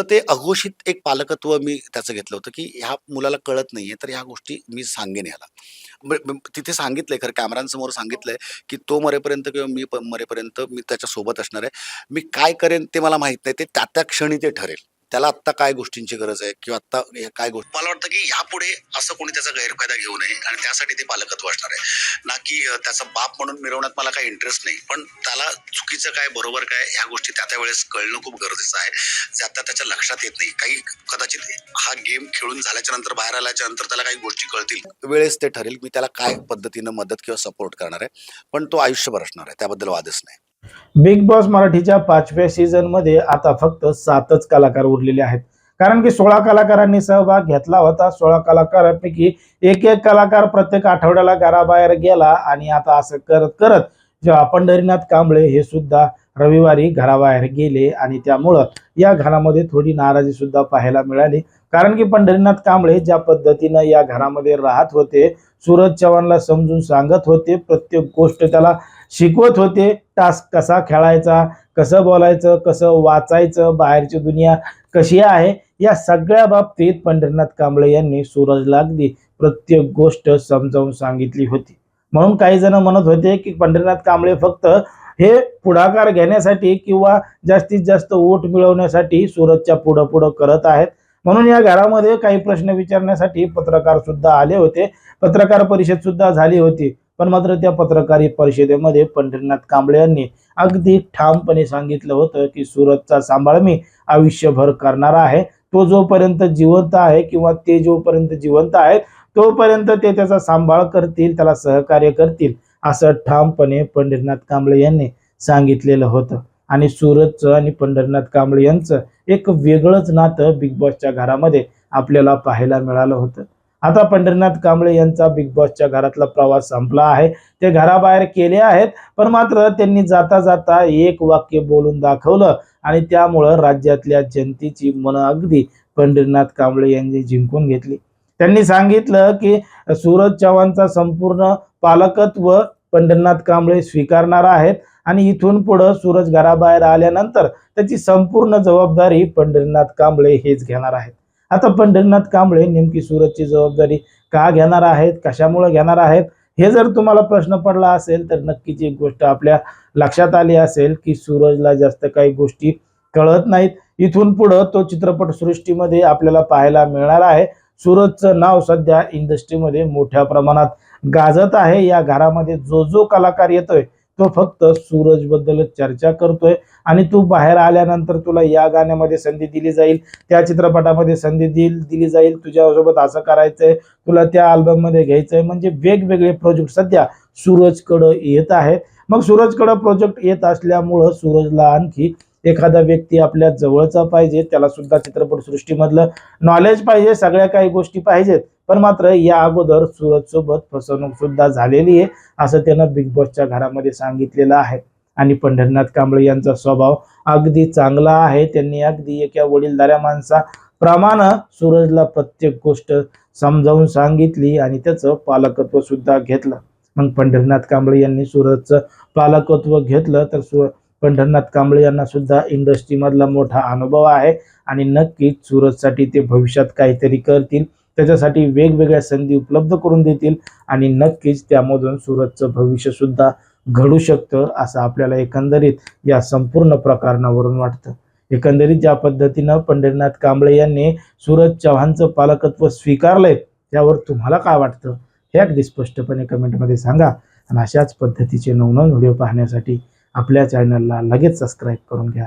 तर ते अघोषित एक पालकत्व मी त्याचं घेतलं होतं की ह्या मुलाला कळत नाहीये तर ह्या गोष्टी मी सांगेन याला. तिथे सांगितलंय खरं कॅमेरांसमोर सांगितलंय की तो मरेपर्यंत किंवा मी प- मरेपर्यंत मी त्याच्यासोबत असणार आहे. मी काय करेन ते मला माहीत नाही ते त्या त्या क्षणी ते ठरेल. त्याला आत्ता काय गोष्टींची गरज आहे किंवा आत्ता काय गोष्टी मला वाटतं की यापुढे असं कोणी त्याचा गैरफायदा घेऊ नये आणि त्यासाठी ते पालकत्व असणार आहे. ना की त्याचा बाप म्हणून मिरवण्यात मला काही इंटरेस्ट नाही पण त्याला चुकीचं काय बरोबर काय ह्या गोष्टी त्या त्या वेळेस कळणं खूप गरजेचं आहे. जे आता त्याच्या लक्षात येत नाही. काही कदाचित हा गेम खेळून झाल्याच्यानंतर बाहेर आल्याच्यानंतर त्याला काही गोष्टी कळतील. वेळेस ते ठरेल मी त्याला काय पद्धतीनं मदत किंवा सपोर्ट करणार आहे. पण तो आयुष्यभर असणार आहे. त्याबद्दल वादच नाही. बिग बॉस मराठीच्या पाचव्या सीझनमध्ये आता फक्त सातच कलाकार उरलेले आहेत. कारण की सोळा कलाकारांनी सहभाग घेतला होता. सोळा कलाकारांपैकी एक एक कलाकार प्रत्येक आठवड्याला घराबाहेर गेला आणि आता असं करत करत जेव्हा पंढरीनाथ कांबळे हे सुद्धा रविवारी घराबाहेर गेले आणि त्यामुळं या घरामध्ये थोडी नाराजी सुद्धा पाहायला मिळाली. कारण की पंढरीनाथ कांबळे ज्या पद्धतीनं या घरामध्ये राहत होते सूरज चव्हाणला समजून सांगत होते प्रत्येक गोष्ट त्याला शिकवत होते. टास्क कसा खेळायचा कसं बोलायचं कसं वाचायचं बाहेरची दुनिया कशी आहे या सगळ्या बाबतीत पंढरीनाथ कांबळे यांनी सूरजला अगदी प्रत्येक गोष्ट समजावून सांगितली होती. म्हणून काही जण म्हणत होते की पंढरीनाथ कांबळे फक्त हे पुढाकार घेण्यासाठी किंवा जास्तीत जास्त वोट मिळवण्यासाठी सूरजच्या पुढं पुढं करत आहेत. म्हणून या घरामध्ये काही प्रश्न विचारण्यासाठी पत्रकार सुद्धा आले होते. पत्रकार परिषद सुद्धा झाली होती. पण मात्र त्या पत्रकारी परिषदेमध्ये पंढरीनाथ कांबळे यांनी अगदी ठामपणे सांगितलं होतं की सुरतचा सांभाळ मी आयुष्यभर करणार आहे. तो जोपर्यंत जिवंत आहे किंवा ते जोपर्यंत जिवंत आहेत तोपर्यंत ते त्याचा सांभाळ करतील त्याला सहकार्य करतील असं ठामपणे पंढरीनाथ कांबळे यांनी सांगितलेलं होतं. आणि सुरतचं आणि पंढरीनाथ कांबळे यांचं एक वेगळंच नातं बिग बॉसच्या घरामध्ये आपल्याला पाहायला मिळालं होतं. आता पंढरीनाथ कांबळे यांचा बिग बॉसच्या घरातला प्रवास संपला आहे. ते घराबाहेर केले आहेत पण मात्र त्यांनी जाता जाता एक वाक्य बोलून दाखवलं आणि त्यामुळं राज्यातल्या जनतेची मनं अगदी पंढरीनाथ कांबळे यांनी जिंकून घेतली. त्यांनी सांगितलं की सूरज चव्हाणचा संपूर्ण पालकत्व पंढरीनाथ कांबळे स्वीकारणार आहेत आणि इथून पुढं सूरज घराबाहेर आल्यानंतर त्याची संपूर्ण जबाबदारी पंढरीनाथ कांबळे हेच घेणार आहेत. आता पंढरीनाथ कांबळे नेमकी सूरजची जबाबदारी का घेणार आहेत कशामुळे घेणार आहेत हे जर तुम्हाला प्रश्न पडला असेल तर नक्कीच एक गोष्ट आपल्या लक्षात आली असेल की सूरजला जास्त काही गोष्टी कळत नाहीत. इथून पुढं तो चित्रपट सृष्टीमध्ये आपल्याला पाहायला मिळणार आहे. सूरजचं नाव सध्या इंडस्ट्रीमध्ये मोठ्या प्रमाणात गाजत आहे. या घरामध्ये जो जो कलाकार येतोय तो फक्त सूरज बद्दलच चर्चा करतोय आणि तू बाहेर आल्यानंतर तुला या गाण्यामध्ये संधी दिली जाईल त्या चित्रपटामध्ये संधी दिल दिली जाईल तुझ्यासोबत असं करायचंय तुला त्या अल्बममध्ये घ्यायचंय म्हणजे वेगवेगळे प्रोजेक्ट सध्या सूरजकडं येत आहेत. मग सूरजकडं प्रोजेक्ट येत असल्यामुळं सूरजला आणखी एखादा व्यक्ती आपल्या जवळचा पाहिजे त्याला सुद्धा चित्रपट सृष्टीमधलं नॉलेज पाहिजे सगळ्या काही गोष्टी पाहिजेत. पण मात्र या अगोदर सूरज सोबत फसवणूक सुद्धा झालेली आहे असं त्यानं बिग बॉसच्या घरामध्ये सांगितलेलं आहे. आणि पंढरीनाथ कांबळे यांचा स्वभाव अगदी चांगला आहे. त्यांनी अगदी एका वडीलधाऱ्या माणसा प्रमाणे सूरजला प्रत्येक गोष्ट समजावून सांगितली आणि त्याचं पालकत्व सुद्धा घेतलं. मग पंढरीनाथ कांबळे यांनी सूरजचं पालकत्व घेतलं तर सु पंढरीनाथ कांबळे यांना सुद्धा इंडस्ट्रीमधला मोठा अनुभव आहे. आणि नक्कीच सूरजसाठी ते भविष्यात काहीतरी करतील. त्याच्यासाठी वेगवेगळ्या संधी उपलब्ध करून देतील आणि नक्कीच त्यामधून सूरजचं भविष्य सुद्धा घडू शकतं असं आपल्याला एकंदरीत या संपूर्ण प्रकरणावरून वाटतं. एकंदरीत ज्या पद्धतीनं पंढरीनाथ कांबळे यांनी सूरज चव्हाणचं पालकत्व स्वीकारलंय त्यावर तुम्हाला काय वाटतं? हे अगदी स्पष्टपणे कमेंटमध्ये सांगा. आणि अशाच पद्धतीचे नवनवीन व्हिडिओ पाहण्यासाठी आपल्या चॅनलला लगेच सबस्क्राईब करून घ्या.